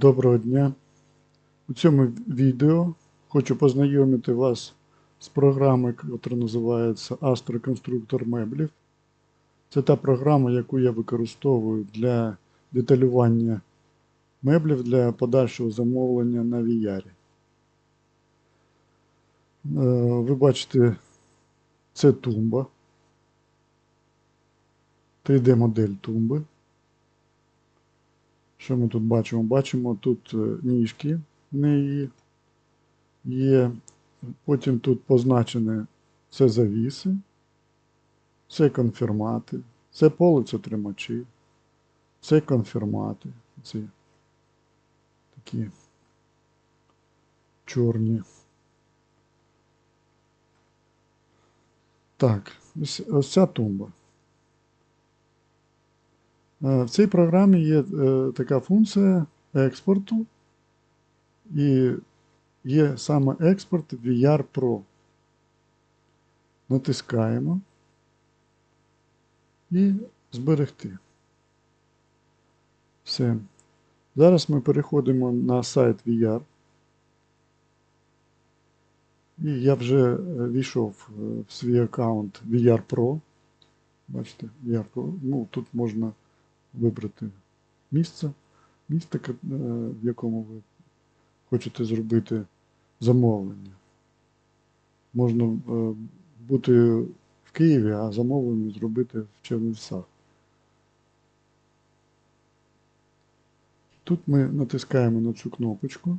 Доброго дня! У цьому відео хочу познайомити вас з програмою, яка називається Астроконструктор меблів. Це та програма, яку я використовую для деталювання меблів для подальшого замовлення на VR. Е, Ви бачите, це тумба. 3D-модель тумби. Що ми тут бачимо? Бачимо тут е, ніжки в неї є. Потім тут позначені це завіси, це конфірмати, це полицетримачі, це конфірмати. Це такі чорні. Так, ось, ось ця тумба. Е, В цій програмі є е, така функція експорту, і є саме експорт VR Pro. Натискаємо і зберегти. Все. Зараз ми переходимо на сайт VR. І я вже е, війшов в свій аккаунт VR Pro. Бачите, VR Pro. Ну, тут можна вибрати місце, місце, е, в якому ви хочете зробити замовлення. Можна е, бути в Києві, а замовлення зробити в Чернівцях. Тут ми натискаємо на цю кнопочку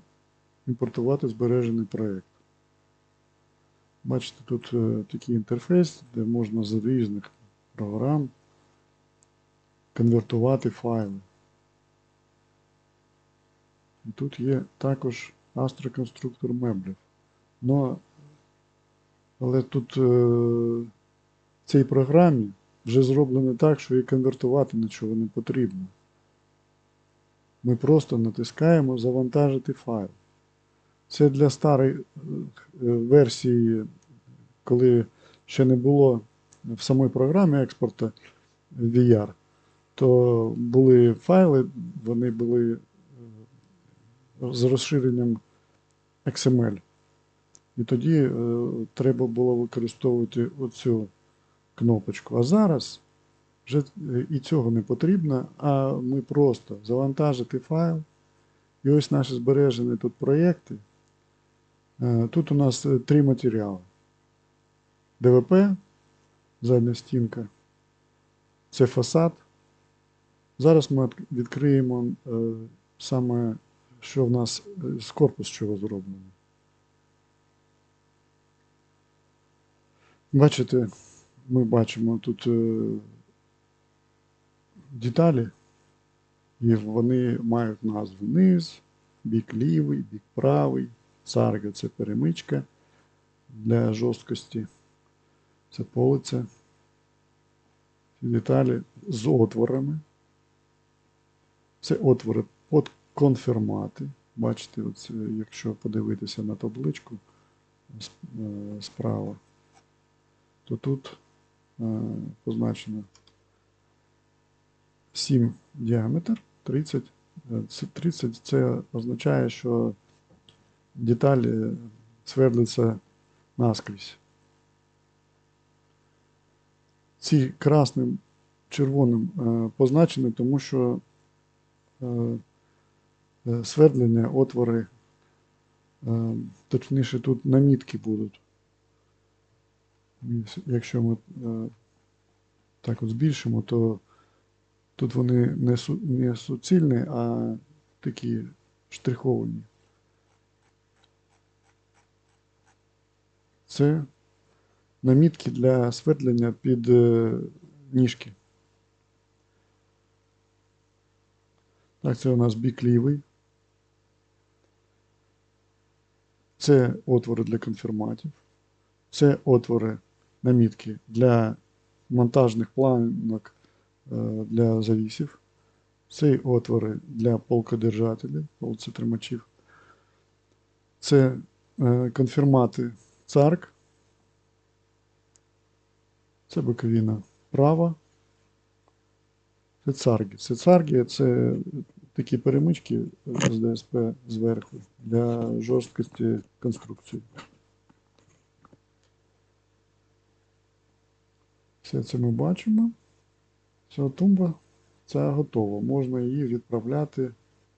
Імпортувати збережений проєкт. Бачите, тут е, такий інтерфейс, де можна з різних програм конвертувати файли. Тут є також астроконструктор меблів. Но, але тут е, в цій програмі вже зроблено так, що і конвертувати нічого не потрібно. Ми просто натискаємо Завантажити файл. Це для старої е, версії, коли ще не було в самій програмі експорту VR, то були файли, вони були е, з розширенням XML. І тоді е, треба було використовувати оцю кнопочку. А зараз вже е, і цього не потрібно, а ми просто завантажити файл. І ось наші збережені тут проєкти. Е, Тут у нас е, три матеріали. ДВП, задня стінка, це фасад. Зараз ми відкриємо е, саме, що в нас е, з корпус чого зроблено. Бачите, ми бачимо тут е, деталі, і вони мають назву низ, бік лівий, бік правий, царга це перемичка для жорсткості, це полиця. Деталі з отворами. Це отвори під конфірмати. Бачите, оце, якщо подивитися на табличку е, справа, то тут е, позначено 7 діаметр, 30. Е, Це 30 це означає, що деталі свердлиться наскрізь. Ці красним червоним е, позначені, тому що е, е, свердлення, отвори, е, точніше тут намітки будуть. Якщо ми е, так от збільшимо, то тут вони не, су- не суцільні, а такі штриховані. Це намітки для свердлення під е, ніжки. Так, це у нас бік лівий. Це отвори для конфірматів. Це отвори намітки для монтажних планок е, для завісів. Це отвори для полкодержателів, полцетримачів. Це е, конфірмати царк. Це боковина права. Це царги. Це це такі перемички з ДСП зверху для жорсткості конструкції. Все це ми бачимо. Ця тумба ця готова. Можна її відправляти,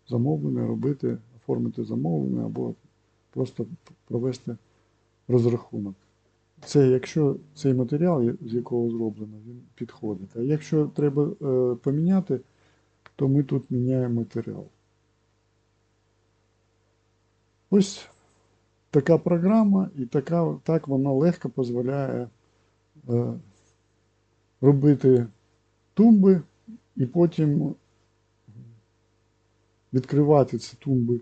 замовлення, робити, оформити замовлення або просто провести розрахунок. Це якщо цей матеріал, з якого зроблено, він підходить. А якщо треба е, поміняти, то ми тут міняємо матеріал. Ось така програма, і така, так вона легко дозволяє е, робити тумби і потім відкривати ці тумби,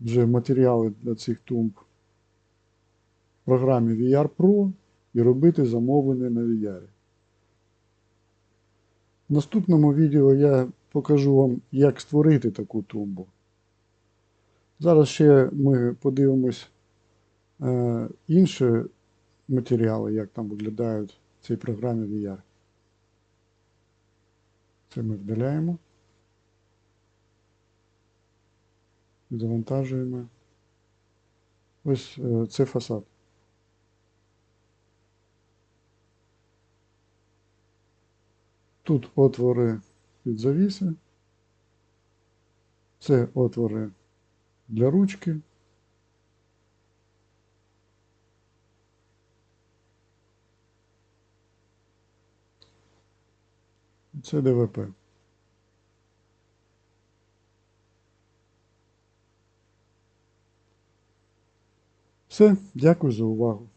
вже матеріали для цих тумб програмі VR Pro і робити замовлення на VR. В наступному відео я покажу вам, як створити таку тумбу. Зараз ще ми подивимось е, інші матеріали, як там виглядають в цій програмі VR. Це ми вдаляємо. Завантажуємо. Ось е, це фасад. Тут отвори під завіси. Це отвори для ручки. Це ДВП. Все, дякую за увагу.